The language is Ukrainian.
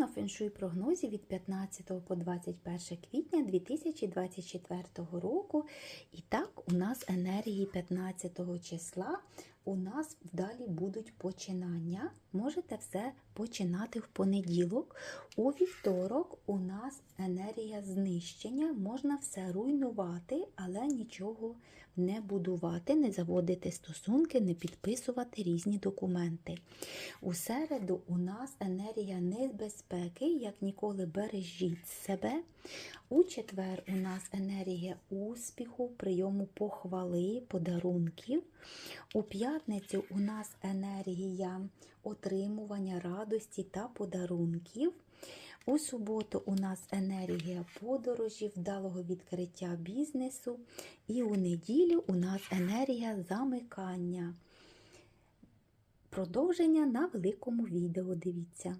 На феншуй прогнозі від 15 по 21 квітня 2024 року. І так, у нас енергії 15 числа. У нас далі будуть починання. Можете все починати в понеділок. У вівторок у нас енергія знищення. Можна все руйнувати, але нічого не будувати, не заводити стосунки, не підписувати різні документи. У середу у нас енергія небезпеки, як ніколи бережіть себе. У четвер у нас енергія успіху, прийому похвали, подарунків. У п'ятницю у нас енергія отримування радості та подарунків. У суботу у нас енергія подорожі, вдалого відкриття бізнесу. І у неділю у нас енергія замикання. Продовження на великому відео дивіться.